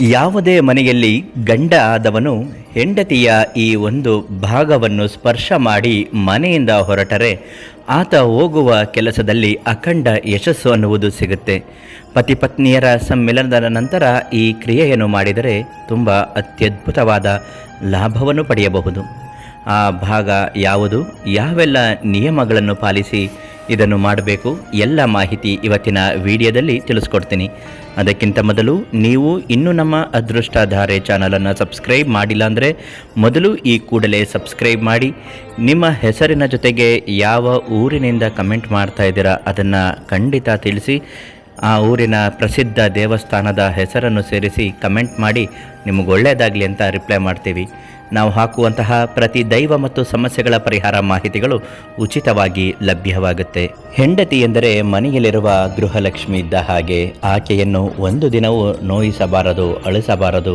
ಯಾವುದೇ ಮನೆಯಲ್ಲಿ ಗಂಡ ಆದವನು ಹೆಂಡತಿಯ ಈ ಒಂದು ಭಾಗವನ್ನು ಸ್ಪರ್ಶ ಮಾಡಿ ಮನೆಯಿಂದ ಹೊರಟರೆ, ಆತ ಹೋಗುವ ಕೆಲಸದಲ್ಲಿ ಅಖಂಡ ಯಶಸ್ಸು ಅನ್ನುವುದು ಸಿಗುತ್ತೆ. ಪತಿಪತ್ನಿಯರ ಸಮ್ಮಿಲನದ ನಂತರ ಈ ಕ್ರಿಯೆಯನ್ನು ಮಾಡಿದರೆ ತುಂಬ ಅತ್ಯದ್ಭುತವಾದ ಲಾಭವನ್ನು ಪಡೆಯಬಹುದು. ಆ ಭಾಗ ಯಾವುದು? ಯಾವೆಲ್ಲ ನಿಯಮಗಳನ್ನು ಪಾಲಿಸಿ ಇದನ್ನು ಮಾಡಬೇಕು. ಎಲ್ಲ ಮಾಹಿತಿ ಇವತ್ತಿನ ವಿಡಿಯೋದಲ್ಲಿ ತಿಳಿಸ್ಕೊಡ್ತೀನಿ. ಅದಕ್ಕಿಂತ ಮೊದಲು ನೀವು ಇನ್ನೂ ನಮ್ಮ ಅದೃಷ್ಟಧಾರೆ ಚಾನಲನ್ನು ಸಬ್ಸ್ಕ್ರೈಬ್ ಮಾಡಿಲ್ಲ ಅಂದರೆ ಮೊದಲು ಈ ಕೂಡಲೇ ಸಬ್ಸ್ಕ್ರೈಬ್ ಮಾಡಿ. ನಿಮ್ಮ ಹೆಸರಿನ ಜೊತೆಗೆ ಯಾವ ಊರಿನಿಂದ ಕಮೆಂಟ್ ಮಾಡ್ತಾ ಇದ್ದೀರಾ ಅದನ್ನು ಖಂಡಿತ ತಿಳಿಸಿ. ಆ ಊರಿನ ಪ್ರಸಿದ್ಧ ದೇವಸ್ಥಾನದ ಹೆಸರನ್ನು ಸೇರಿಸಿ ಕಮೆಂಟ್ ಮಾಡಿ. ನಿಮಗೆ ಒಳ್ಳೆಯದಾಗಲಿ ಅಂತ ರಿಪ್ಲೈ ಮಾಡ್ತೀವಿ. ನಾವು ಹಾಕುವಂತಹ ಪ್ರತಿ ದೈವ ಮತ್ತು ಸಮಸ್ಯೆಗಳ ಪರಿಹಾರ ಮಾಹಿತಿಗಳು ಉಚಿತವಾಗಿ ಲಭ್ಯವಾಗುತ್ತೆ. ಹೆಂಡತಿ ಎಂದರೆ ಮನೆಯಲ್ಲಿರುವ ಗೃಹಲಕ್ಷ್ಮಿ ಇದ್ದ ಹಾಗೆ ಆಕೆಯನ್ನು ಒಂದು ದಿನವೂ ನೋಯಿಸಬಾರದು, ಅಳಿಸಬಾರದು.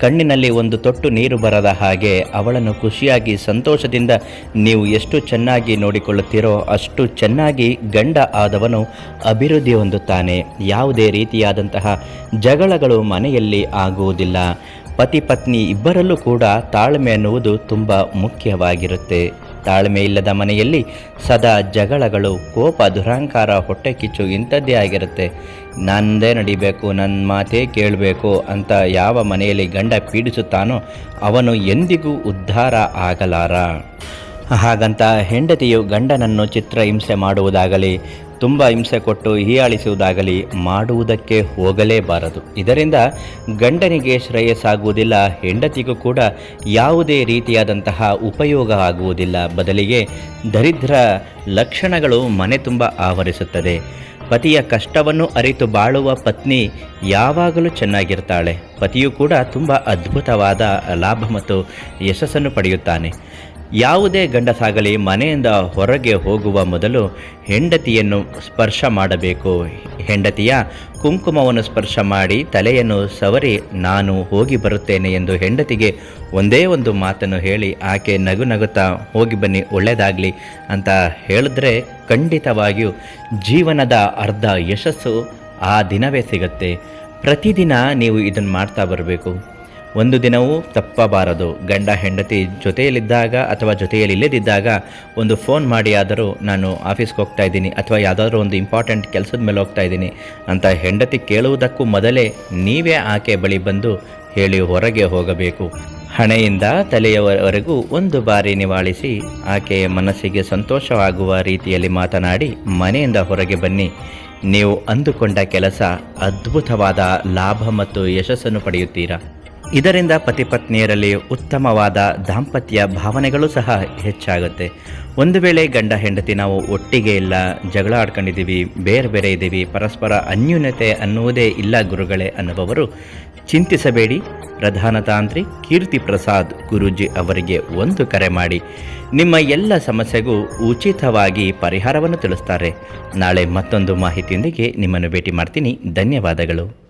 ಕಣ್ಣಿನಲ್ಲಿ ಒಂದು ತೊಟ್ಟು ನೀರು ಬರದ ಹಾಗೆ ಅವಳನ್ನು ಖುಷಿಯಾಗಿ ಸಂತೋಷದಿಂದ ನೀವು ಎಷ್ಟು ಚೆನ್ನಾಗಿ ನೋಡಿಕೊಳ್ಳುತ್ತೀರೋ ಅಷ್ಟು ಚೆನ್ನಾಗಿ ಗಂಡ ಆದವನು ಅಭಿವೃದ್ಧಿ ಹೊಂದುತ್ತಾನೆ. ಯಾವುದೇ ರೀತಿಯಾದಂತಹ ಜಗಳಗಳು ಮನೆಯಲ್ಲಿ ಆಗುವುದಿಲ್ಲ. ಪತಿ ಪತ್ನಿ ಇಬ್ಬರಲ್ಲೂ ಕೂಡ ತಾಳ್ಮೆ ಅನ್ನುವುದು ತುಂಬ ಮುಖ್ಯವಾಗಿರುತ್ತೆ. ತಾಳ್ಮೆ ಇಲ್ಲದ ಮನೆಯಲ್ಲಿ ಸದಾ ಜಗಳಗಳು, ಕೋಪ, ದುರಹಂಕಾರ, ಹೊಟ್ಟೆ ಕಿಚ್ಚು ಇಂಥದ್ದೇ ಆಗಿರುತ್ತೆ. ನಂದೇ ನಡಿಬೇಕು ನನ್ನ ಮಾತೇ ಕೇಳಬೇಕು ಅಂತ ಯಾವ ಮನೆಯಲ್ಲಿ ಗಂಡ ಪೀಡಿಸುತ್ತಾನೋ ಅವನು ಎಂದಿಗೂ ಉದ್ಧಾರ ಆಗಲಾರ. ಹಾಗಂತ ಹೆಂಡತಿಯು ಗಂಡನನ್ನು ಚಿತ್ರಹಿಂಸೆ ಮಾಡುವುದಾಗಲಿ ತುಂಬ ಹಿಂಸೆ ಕೊಟ್ಟು ಹೀಯಾಳಿಸುವುದಾಗಲಿ ಮಾಡುವುದಕ್ಕೆ ಹೋಗಲೇಬಾರದು. ಇದರಿಂದ ಗಂಡನಿಗೆ ಶ್ರೇಯಸ್ಸಾಗುವುದಿಲ್ಲ, ಹೆಂಡತಿಗೂ ಕೂಡ ಯಾವುದೇ ರೀತಿಯಾದಂತಹ ಉಪಯೋಗ ಆಗುವುದಿಲ್ಲ. ಬದಲಿಗೆ ದರಿದ್ರ ಲಕ್ಷಣಗಳು ಮನೆ ತುಂಬ ಆವರಿಸುತ್ತದೆ. ಪತಿಯ ಕಷ್ಟವನ್ನು ಅರಿತು ಬಾಳುವ ಪತ್ನಿ ಯಾವಾಗಲೂ ಚೆನ್ನಾಗಿರ್ತಾಳೆ. ಪತಿಯು ಕೂಡ ತುಂಬ ಅದ್ಭುತವಾದ ಲಾಭ ಮತ್ತು ಯಶಸ್ಸನ್ನು ಪಡೆಯುತ್ತಾನೆ. ಯಾವುದೇ ಗಂಡಸಾಗಲಿ ಮನೆಯಿಂದ ಹೊರಗೆ ಹೋಗುವ ಮೊದಲು ಹೆಂಡತಿಯನ್ನು ಸ್ಪರ್ಶ ಮಾಡಬೇಕು. ಹೆಂಡತಿಯ ಕುಂಕುಮವನ್ನು ಸ್ಪರ್ಶ ಮಾಡಿ ತಲೆಯನ್ನು ಸವರಿ ನಾನು ಹೋಗಿ ಬರುತ್ತೇನೆ ಎಂದು ಹೆಂಡತಿಗೆ ಒಂದೇ ಒಂದು ಮಾತನ್ನು ಹೇಳಿ ಆಕೆ ನಗು ನಗುತ್ತಾ ಹೋಗಿ ಬನ್ನಿ ಒಳ್ಳೆಯದಾಗಲಿ ಅಂತ ಹೇಳಿದ್ರೆ ಖಂಡಿತವಾಗಿಯೂ ಜೀವನದ ಅರ್ಧ ಯಶಸ್ಸು ಆ ದಿನವೇ ಸಿಗುತ್ತೆ. ಪ್ರತಿದಿನ ನೀವು ಇದನ್ನು ಮಾಡ್ತಾ ಬರಬೇಕು. ಒಂದು ದಿನವೂ ತಪ್ಪಬಾರದು. ಗಂಡ ಹೆಂಡತಿ ಜೊತೆಯಲ್ಲಿದ್ದಾಗ ಅಥವಾ ಜೊತೆಯಲ್ಲಿ ಇಲ್ಲದಿದ್ದಾಗ ಒಂದು ಫೋನ್ ಮಾಡಿ ಆದರೂ ನಾನು ಆಫೀಸ್ಗೆ ಹೋಗ್ತಾ ಇದ್ದೀನಿ ಅಥವಾ ಯಾವುದಾದ್ರೂ ಒಂದು ಇಂಪಾರ್ಟೆಂಟ್ ಕೆಲಸದ ಮೇಲೆ ಹೋಗ್ತಾ ಇದ್ದೀನಿ ಅಂತ ಹೆಂಡತಿ ಕೇಳುವುದಕ್ಕೂ ಮೊದಲೇ ನೀವೇ ಆಕೆ ಬಳಿ ಬಂದು ಹೇಳಿ ಹೊರಗೆ ಹೋಗಬೇಕು. ಹಣೆಯಿಂದ ತಲೆಯವರೆಗೂ ಒಂದು ಬಾರಿ ನಿವಾಳಿಸಿ ಆಕೆಯ ಮನಸ್ಸಿಗೆ ಸಂತೋಷವಾಗುವ ರೀತಿಯಲ್ಲಿ ಮಾತನಾಡಿ ಮನೆಯಿಂದ ಹೊರಗೆ ಬನ್ನಿ. ನೀವು ಅಂದುಕೊಂಡ ಕೆಲಸ ಅದ್ಭುತವಾದ ಲಾಭ ಮತ್ತು ಯಶಸ್ಸನ್ನು ಪಡೆಯುತ್ತೀರಾ? ಇದರಿಂದ ಪತಿಪತ್ನಿಯರಲ್ಲಿ ಉತ್ತಮವಾದ ದಾಂಪತ್ಯ ಭಾವನೆಗಳು ಸಹ ಹೆಚ್ಚಾಗುತ್ತೆ. ಒಂದು ವೇಳೆ ಗಂಡ ಹೆಂಡತಿ ನಾವು ಒಟ್ಟಿಗೆ ಇಲ್ಲ, ಜಗಳ ಆಡ್ಕೊಂಡಿದ್ದೀವಿ, ಬೇರೆ ಬೇರೆ ಇದ್ದೀವಿ, ಪರಸ್ಪರ ಅನ್ಯೂನ್ಯತೆ ಅನ್ನುವುದೇ ಇಲ್ಲ ಗುರುಗಳೇ ಅನ್ನುವವರು ಚಿಂತಿಸಬೇಡಿ. ಪ್ರಧಾನ ತಾಂತ್ರಿ ಕೀರ್ತಿ ಪ್ರಸಾದ್ ಗುರೂಜಿ ಅವರಿಗೆ ಒಂದು ಕರೆ ಮಾಡಿ. ನಿಮ್ಮ ಎಲ್ಲ ಸಮಸ್ಯೆಗೂ ಉಚಿತವಾಗಿ ಪರಿಹಾರವನ್ನು ತಿಳಿಸ್ತಾರೆ. ನಾಳೆ ಮತ್ತೊಂದು ಮಾಹಿತಿಯೊಂದಿಗೆ ನಿಮ್ಮನ್ನು ಭೇಟಿ ಮಾಡ್ತೀನಿ. ಧನ್ಯವಾದಗಳು.